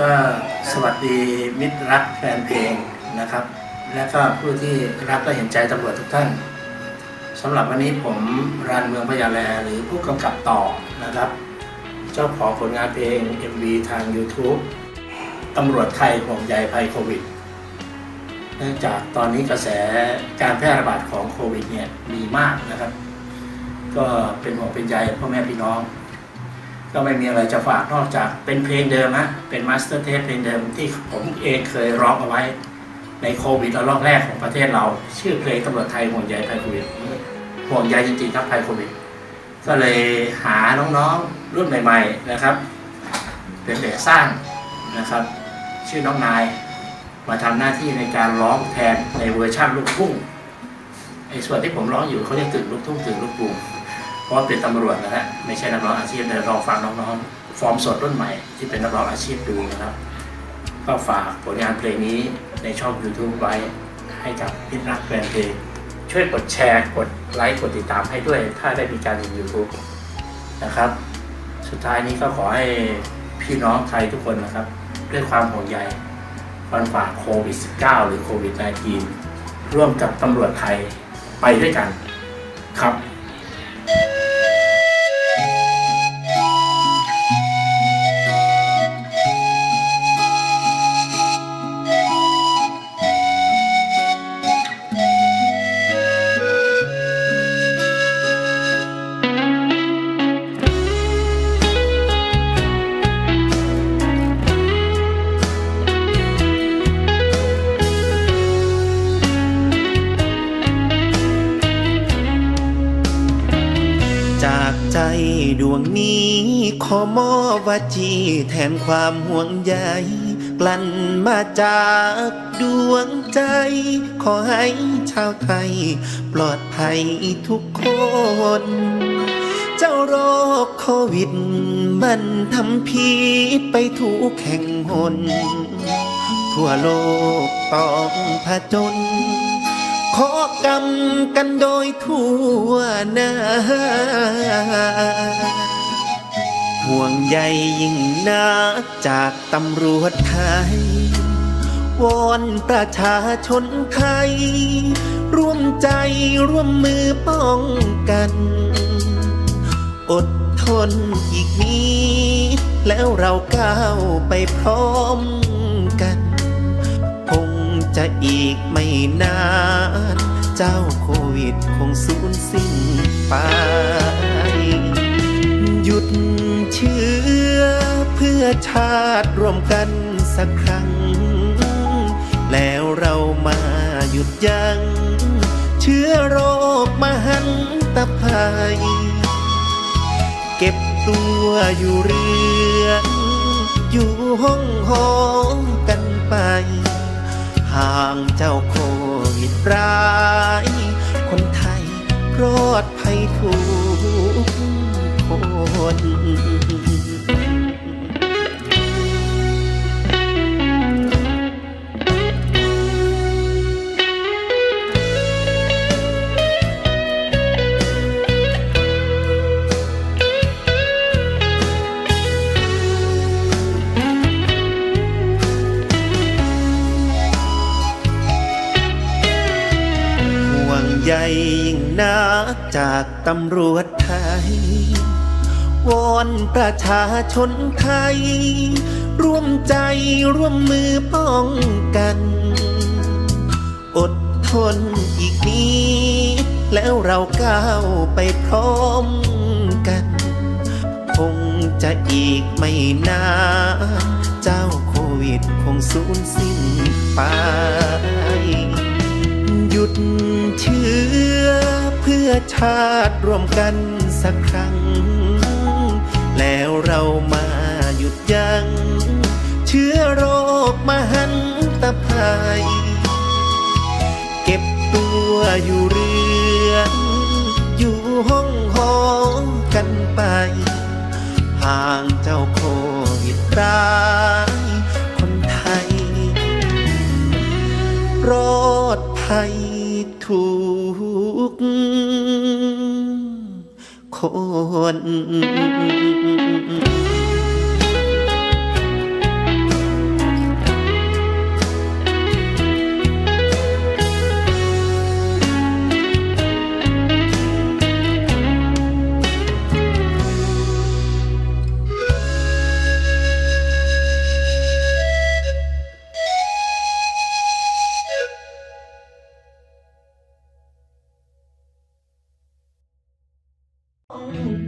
ก็สวัสดีมิตรรักแฟนเพลงนะครับ และก็ผู้ที่รักและเห็นใจตำรวจทุกท่านสำหรับวันนี้ผมรันเมืองพญาแลหรือผู้กำกับต่อนะครับ เจ้าของผลงานเพลง MV ทาง YouTube ตำรวจไทยห่วงใยภัยโควิด เนื่องจากตอนนี้กระแสการแพร่ระบาดของโควิดเนี่ยมีมากนะครับ ก็เป็นห่วงเป็นใยพ่อแม่พี่น้อง ก็ไม่มีอะไรจะฝากนอกจากเป็นเพลงเดิมนะเป็นมาสเตอร์เทปเพลงเดิมที่ผมเองเคยร้องเอาไว้ ในโควิดระลอกแรกของประเทศเรา ชื่อเพลงตำรวจไทยห่วงใยภัยโควิดห่วงใยจริงๆครับภัยโควิดก็เลยหาน้องๆรุ่นใหม่ ๆนะครับเป็นเด็กสร้างนะครับ ชื่อน้องนายมาทำหน้าที่ในการร้องแทนในเวอร์ชันลูกทุ่งไอ้ส่วนที่ผมร้องอยู่เขาเรียกตึกลูกทุ่งตึกลูกกรุง เพราะเป็นตำรวจนะฮะไม่ใช่นักร้องอาชีพเดี๋ยวลองฟังน้องๆ ฟอร์มสดรุ่นใหม่ที่เป็นนักร้องอาชีพดูนะครับก็ฝากผลงานเพลงนี้ในช่อง YouTube ไว้ให้กับพิรักแฟนเพลง ช่วยกดแชร์กดไลค์กดติดตามให้ด้วยถ้าได้มีการลง YouTube นะครับ สุดท้ายนี้ก็ขอให้พี่น้องไทยทุกคนนะครับ ด้วยความห่วงใยฟันฝ่าโควิด -19 หรือโควิด -19 ร่วมกับตำรวจไทยไปด้วยกันครับ ใจดวงนี้ขอมอบวาจีแทนความห่วงใยกลั่นมาจากดวงใจ ขอให้ชาวไทย ปลอดภัยทุกคน เจ้าโรคโควิด มันทำพิษไปทุกแห่งหนทั่วโลกต้องผจญ ขอกรรมกันโดยทั่วหน้า ห่วงใยยิ่งนักจากตำรวจไทยวอนประชาชนไทย ร่วมใจร่วมมือป้องกัน อดทนอีกนิดแล้วเราก้าวไปพร้อมกัน คงจะอีกไม่นาน เจ้าโควิดคงสูญสิ้นไป หยุดเชื้อเพื่อชาติร่วมกันสักครั้ง แล้วเรามาหยุดยัง้งเชื้อโรคมหันตภัย เก็บตัวอยู่เรือนอยู่ห้องห้องกันไป ห่างเจ้าโควิด ร้าย คนไทยรอดภัยทุ ห่วงใยยิ่งนักจากตำรวจไทยวอนประชาชนไทย ร่วมใจร่วมมือป้องกัน อดทนอีกนิดแล้วเราก้าวไปพร้อมกัน คงจะอีกไม่นานเจ้าโควิดคงสูญสิ้นไป ดเชื้อเพื่อชาติร่วมกันสักครั้ง แล้วเรามาหยุดยัง้งเชื้อโรคมหันตภัย เก็บตัวอยู่เรือนอยู่ห้องห้องกันไป ห่างเจ้าโควิดร้ายคนไทย รอดภัย ทุกคน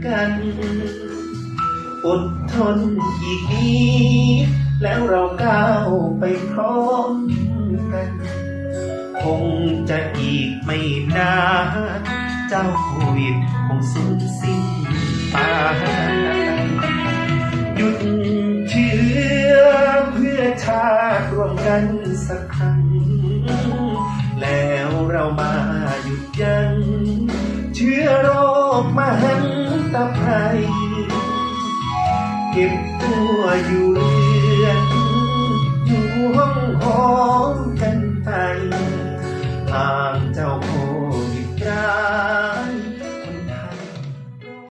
กันอดทนอีกนิดแล้วเราก้าวไปพร้อมกัน คงจะอีกไม่นานเจ้าโควิดคงสูญสิ้นไปหยุดเชื้อเพื่อชาติรวมกันสักครั้ง แล้วเรามาหยุดยั้งเชื้อโรค กมหันตภัยเก็บตัวอยู่เรือนอยู่ห้องหองกันไปทางเจ้าโควิดร้า